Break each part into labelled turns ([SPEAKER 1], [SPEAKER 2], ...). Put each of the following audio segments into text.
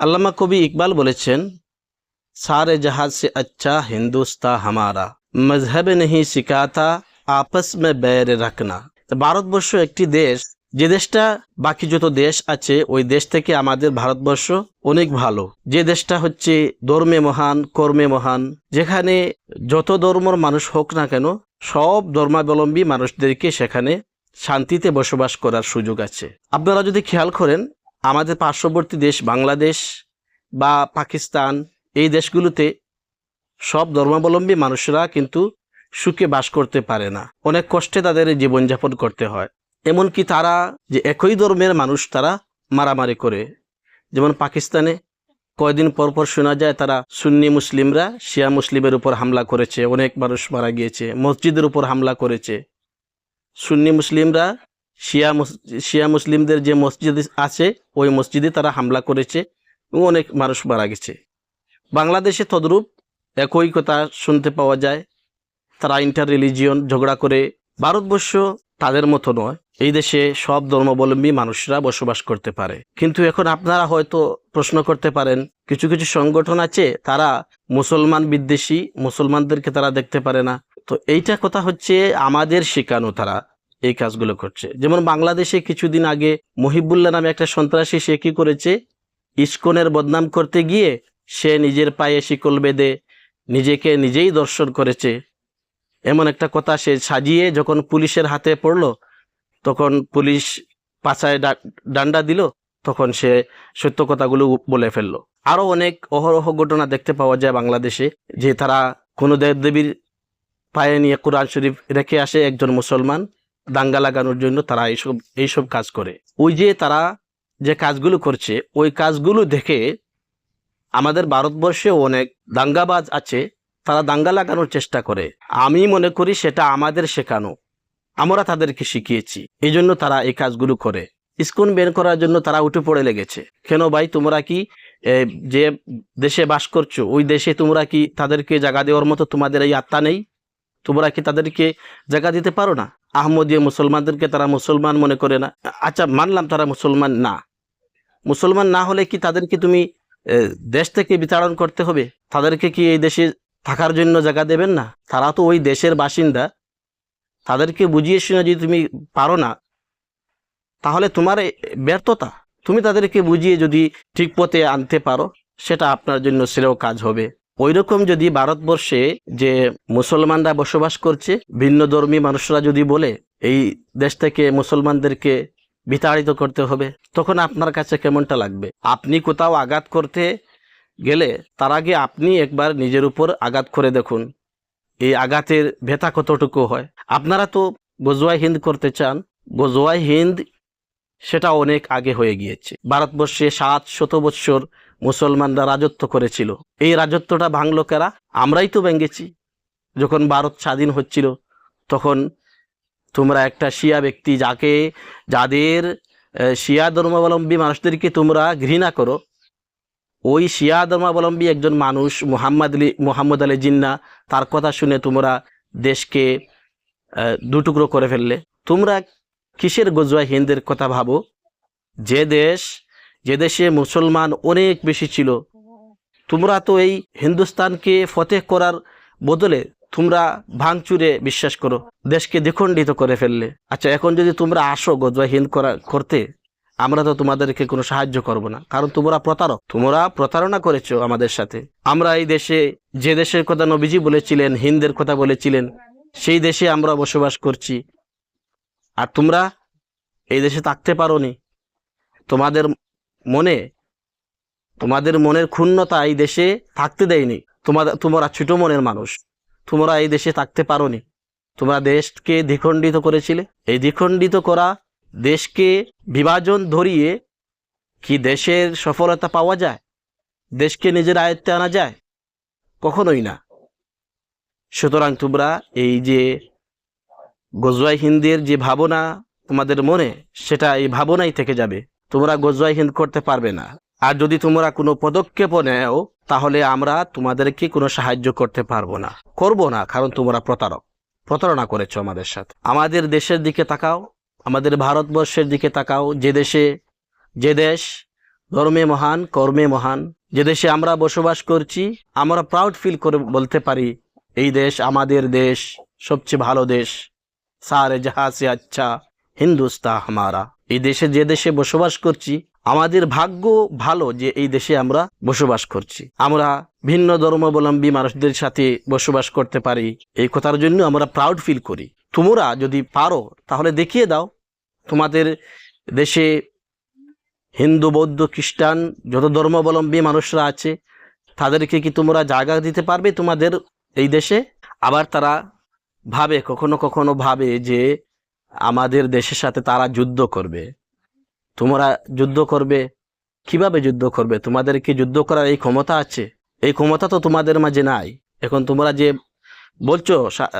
[SPEAKER 1] আল্লামা কবি ইকবাল বলেছেন, সারে জাহাজ সে আচ্ছা হিন্দুস্তা হামারা, মজহব নেই শিকাতা আপস মে बैर রাখনা। ভারতবর্ষ একটি দেশ, যে দেশটা বাকি যত দেশ আছে, ওই দেশ থেকে আমাদের ভারতবর্ষ অনেক ভালো। যে দেশটা হচ্ছে ধর্মে মহান, কর্মে মহান, যেখানে যত ধর্মর মানুষ হোক না কেন, সব ধর্মাবলম্বী মানুষদেরকে সেখানে শান্তিতে বসবাস করার সুযোগ আছে। আপনারা যদি খেয়াল করেন আমাদের পার্শ্ববর্তী দেশ বাংলাদেশ বা পাকিস্তান, এই দেশগুলোতে সব ধর্মাবলম্বী মানুষরা কিন্তু সুখে বাস করতে পারে না। অনেক কষ্টে তাদের জীবনযাপন করতে হয়। এমনকি তারা যে একই ধর্মের মানুষ তারা মারামারি করে। যেমন পাকিস্তানে কয়দিন পর পর শোনা যায় তারা সুন্নি মুসলিমরা শিয়া মুসলিমের উপর হামলা করেছে। অনেক মানুষ মারা গিয়েছে, মসজিদের উপর হামলা করেছে। সুন্নি মুসলিমরা শিয়া শিয়া মুসলিমদের যে মসজিদ আছে, ওই মসজিদে তারা হামলা করেছে এবং অনেক মানুষ মারা গেছে। বাংলাদেশে তদ্রূপ একই কথা শুনতে পাওয়া যায়। তারা ইন্টার রিলিজিয়ন ঝগড়া করে, ভারতবর্ষ তাদের মতো নয়। এই দেশে সব ধর্মাবলম্বী মানুষরা বসবাস করতে পারে। কিন্তু এখন আপনারা হয়তো প্রশ্ন করতে পারেন, কিছু কিছু সংগঠন আছে, তারা মুসলমান বিদ্বেষী, মুসলমানদেরকে তারা দেখতে পারে না। তো এইটা কথা হচ্ছে আমাদের শেখানো তারা। এই কাজগুলো করছে। যেমন বাংলাদেশে কিছুদিন আগে মহিবুল্লাহ নামে একটা সন্ত্রাসী, সে কি করেছে? ইস্কনের বদনাম করতে গিয়ে সে নিজের পায়ে শিকল বেঁধে নিজেকে নিজেই দর্শন করেছে। এমন একটা কথা সে সাজিয়ে যখন পুলিশের হাতে পড়ল, তখন পুলিশ পাছায় ডান্ডা দিল, তখন সে সত্য কথাগুলো বলে ফেলল। আরও অনেক অহরহ ঘটনা দেখতে পাওয়া যায় বাংলাদেশে, যে তারা কোনো দেব দেবীর পায়ে নিয়ে কোরআন শরীফ রেখে আসে একজন মুসলমান। দাঙ্গা লাগানোর জন্য তারা এইসব এইসব কাজ করে। ওই যে তারা যে কাজগুলো করছে, ওই কাজগুলো দেখে আমাদের ভারতবর্ষে অনেক দাঙ্গাবাজ আছে, তারা দাঙ্গা লাগানোর চেষ্টা করে। আমি মনে করি সেটা আমাদের শেখানো। আমরা তাদেরকে শিখিয়েছি। এই জন্য তারা এই কাজগুলো করে। স্কুল বের করার জন্য তারা উঠে পড়ে লেগেছে। কেন ভাই, তোমরা কি যে দেশে বাস করছ, ওই দেশে তোমরা কি তাদেরকে জায়গা দেওয়ার মতো তোমাদের এই আত্মা নেই? তোমরা কি তাদেরকে জায়গা দিতে পারো না? আহমদীয় মুসলমানদেরকে তারা মুসলমান মনে করে না। আচ্ছা মানলাম তারা মুসলমান না। মুসলমান না হলে কি তাদেরকে তুমি দেশ থেকে বিতাড়ন করতে হবে? তাদেরকে কি এই দেশে থাকার জন্য জায়গা দেবেন না? তারা তো ওই দেশের বাসিন্দা। তাদেরকে বুঝিয়ে শুনে যদি তুমি পারো না, তাহলে তোমার ব্যর্থতা। তুমি তাদেরকে বুঝিয়ে যদি ঠিক পথে আনতে পারো, সেটা আপনার জন্য শ্রেয় কাজ হবে। ওই রকম যদি ভারতবর্ষে যে মুসলমানরা বসবাস করছে, ভিন্ন ধর্মী মানুষরা যদি বলে, এই দেশ থেকে মুসলমানদেরকে বিতাড়িত করতে হবে, তখন আপনার কাছে কেমনটা লাগবে? আপনি কোথাও আঘাত করতে গেলে, তার আগে আপনি একবার নিজের উপর আঘাত করে দেখুন। এই আঘাতের ব্যথা কতটুকু হয়? আপনারা তো গজওয়াই হিন্দ করতে চান। গজওয়াই হিন্দ সেটা অনেক আগে হয়ে গিয়েছে। ভারতবর্ষে সাত শত বৎসর মুসলমানরা রাজত্ব করেছিল। এই রাজত্বটা ভাঙলো কারা? আমরাই তো ভেঙেছি। যখন ভারত স্বাধীন হচ্ছিল, তখন তোমরা একটা শিয়া ব্যক্তি যাকে, যাদের শিয়া ধর্মাবলম্বী মানুষদেরকে তোমরা ঘৃণা করো, ওই শিয়া ধর্মাবলম্বী একজন মানুষ, মোহাম্মদ আলী মোহাম্মদ আলী জিন্না, তার কথা শুনে তোমরা দেশকে দুটুকরো করে ফেললে। তোমরা কিসের গজওয়া হিন্দের কথা ভাবো? যে দেশ যে দেশে মুসলমান অনেক বেশি ছিল, তোমরা তো এই হিন্দুস্তানকে ফতেহ করার বদলে তোমরা ভাঙচুরে বিশ্বাস করো, দেশকে দ্বিখণ্ডিত করে ফেললে। আচ্ছা এখন যদি তোমরা আসো গজওয়া হিন্দ করা, করতে, আমরা তো তোমাদেরকে কোনো সাহায্য করব না, কারণ তোমরা প্রতারক। তোমরা প্রতারণা করেছ আমাদের সাথে। আমরা এই দেশে, যে দেশের কথা নবীজি বলেছিলেন, হিন্দের কথা বলেছিলেন, সেই দেশে আমরা বসবাস করছি। আর তোমরা এই দেশে থাকতে পারোনি। তোমাদের মনে, তোমাদের মনের ক্ষুণ্ণতা এই দেশে থাকতে দেয়নি। তোমাদের তোমরা ছোট মনের মানুষ। তোমরা এই দেশে থাকতে পারোনি। তোমরা দেশকে দ্বিখণ্ডিত করেছিলে। এই দ্বিখণ্ডিত করা দেশকে বিভাজন ধরিয়ে কি দেশের সফলতা পাওয়া যায়? দেশকে নিজের আয়ত্তে আনা যায়? কখনোই না। সুতরাং তোমরা এই যে গজওয়াই হিন্দের যে ভাবনা তোমাদের মনে, সেটা এই ভাবনাই থেকে যাবে। তোমরা গজওয়াই হিন্দ করতে পারবে না। আর যদি তোমরা কোনো পদক্ষেপও নেও, তাহলে আমরা তোমাদেরকে কোনো সাহায্য করতে পারব না। করব না, কারণ তোমরা প্রতারক। প্রতারণা করেছ আমাদের সাথে। আমাদের দেশের দিকে তাকাও, আমাদের ভারতবর্ষের দিকে তাকাও। যে দেশে, যে দেশ ধর্মে মহান, কর্মে মহান, যে দেশে আমরা বসবাস করছি, আমরা প্রাউড ফিল করে বলতে পারি, এই দেশ আমাদের দেশ, সবচেয়ে ভালো দেশ। সারে জাহা সে আচ্ছা হিন্দুস্তা হামারা। এই দেশে যে দেশে বসবাস করছি, আমাদের ভাগ্য ভালো যে এই দেশে আমরা বসবাস করছি। আমরা ভিন্ন ধর্মাবলম্বী মানুষদের সাথে বসবাস করতে পারি, এই কথার জন্য আমরা প্রাউড ফিল করি। তোমরা যদি পারো, তাহলে দেখিয়ে দাও, তোমাদের দেশে হিন্দু, বৌদ্ধ, খ্রিস্টান যত ধর্মাবলম্বী মানুষরা আছে, তাদেরকে কি তোমরা জায়গা দিতে পারবে তোমাদের এই দেশে? আবার তারা ভাবে, কখনো কখনো ভাবে যে আমাদের দেশের সাথে তারা যুদ্ধ করবে। তোমরা যুদ্ধ করবে। কীভাবে যুদ্ধ করবে? তোমাদের কি যুদ্ধ করার এই ক্ষমতা আছে? এই ক্ষমতা তো তোমাদের মাঝে নাই। এখন তোমরা যে বলছো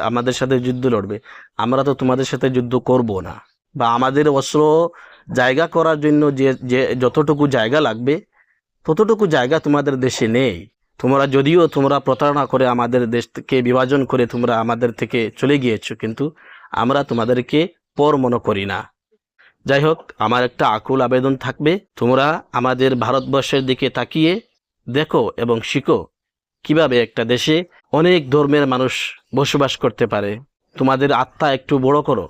[SPEAKER 1] আমাদের সাথে যুদ্ধ লড়বে, আমরা তো তোমাদের সাথে যুদ্ধ করব না। বা আমাদের অস্ত্র জায়গা করার জন্য যে যে, যতটুকু জায়গা লাগবে, ততটুকু জায়গা তোমাদের দেশে নেই। তোমরা যদিও তোমরা প্রতারণা করে আমাদের দেশকে বিভাজন করে তোমরা আমাদের থেকে চলে গিয়েছো, কিন্তু আমরা তোমাদেরকে পর মনে করি না। যাই হোক আমার একটা আকুল আবেদন থাকবে। তোমরা আমাদের ভারতবর্ষের দিকে তাকিয়ে দেখো এবং শিখো কীভাবে একটা দেশে অনেক ধর্মের মানুষ বসবাস করতে পারে। তোমাদের আত্মা একটু বড় করো।